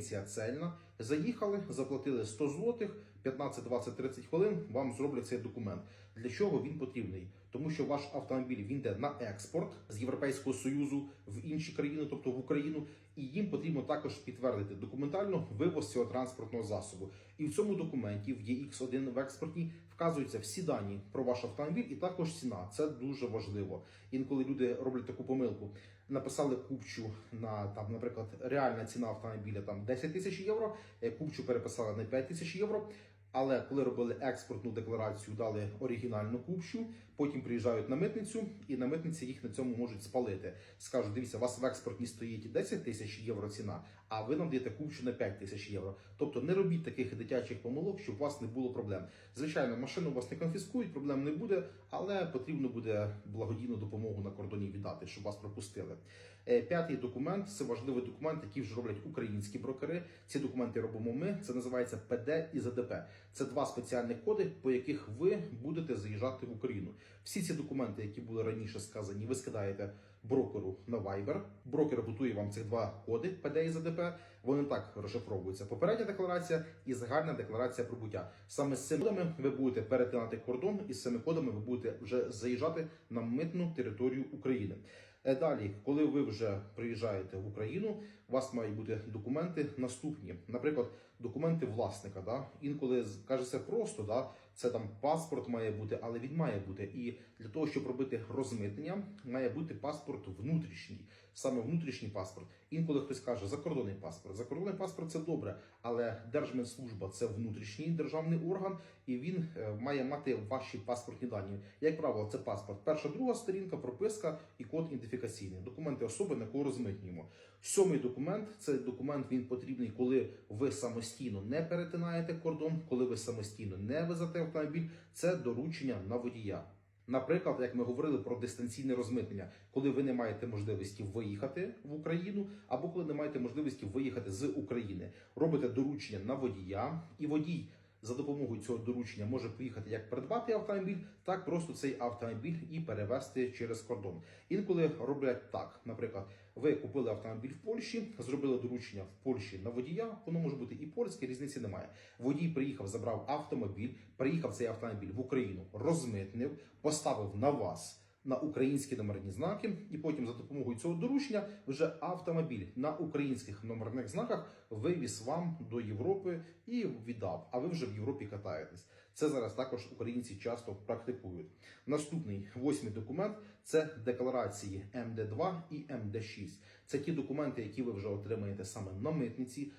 Цельна. Заїхали, заплатили 100 злотих, 15, 20, 30 хвилин вам зроблять цей документ. Для чого він потрібний? Тому що ваш автомобіль він йде на експорт з Європейського Союзу в інші країни, тобто в Україну, і їм потрібно також підтвердити документально вивоз цього транспортного засобу. І в цьому документі в ЄX1 в експортній вказуються всі дані про ваш автомобіль і також ціна. Це дуже важливо. Інколи люди роблять таку помилку. Написали купчу на там, наприклад, реальна ціна автомобіля там 10 тисяч євро. Е, Купчу переписали на 5 тисяч євро. Але коли робили експортну декларацію, дали оригінальну купчу, потім приїжджають на митницю, і на митниці їх на цьому можуть спалити. Скажуть, дивіться, у вас в експортній стоїть 10 тисяч євро ціна, а ви нам даєте купчу на 5 тисяч євро. Тобто не робіть таких дитячих помилок, щоб у вас не було проблем. Звичайно, машину у вас не конфіскують, проблем не буде, але потрібно буде благодійну допомогу на кордоні віддати, щоб вас пропустили. Е, П'ятий документ це важливий документ, який вже роблять українські брокери. Ці документи робимо ми. Це називається ПД і ЗДП. Це два спеціальні коди, по яких ви будете заїжджати в Україну. Всі ці документи, які були раніше сказані, ви скидаєте брокеру на Viber. Брокер готує вам цих два коди ПД і ЗДП. Вони так розшифровуються. Попередня декларація і загальна декларація прибуття. Саме з цими кодами ви будете перетинати кордон, і з цими кодами ви будете вже заїжджати на митну територію України. Е, Далі, коли ви вже приїжджаєте в Україну, у вас мають бути документи наступні. Наприклад, документи власника. Да? Інколи з- кажеться просто, да? Це там паспорт має бути, але він має бути. І для того, щоб робити розмитнення, має бути паспорт внутрішній, саме внутрішній паспорт. Інколи хтось каже закордонний паспорт. Закордонний паспорт це добре, але Держмитслужба це внутрішній державний орган, і він е, має мати ваші паспортні дані. Як правило, це паспорт. Перша, друга сторінка, прописка і код ідентифікаційний. Документи особи, на кого розмитнюємо. Сьомий документ це документ. Він потрібний, коли ви самостійно не перетинаєте кордон, коли ви самостійно не везете автомобіль. Це доручення на водія. Наприклад, як ми говорили про дистанційне розмитнення, коли ви не маєте можливості виїхати в Україну, або коли не маєте можливості виїхати з України, робите доручення на водія, і водій за допомогою цього доручення може поїхати як придбати автомобіль, так просто цей автомобіль і перевезти через кордон. Інколи роблять так. Наприклад, ви купили автомобіль в Польщі, зробили доручення в Польщі на водія. Воно може бути і польське, різниці немає. Водій приїхав, забрав автомобіль, приїхав цей автомобіль в Україну, розмитнив, поставив на вас. На українські номерні знаки, і потім за допомогою цього доручення вже автомобіль на українських номерних знаках вивіз вам до Європи і віддав. А ви вже в Європі катаєтесь. Це зараз також українці часто практикують. Наступний восьмий документ це декларації МД2 і МД6. Це ті документи, які ви вже отримаєте саме на митниці.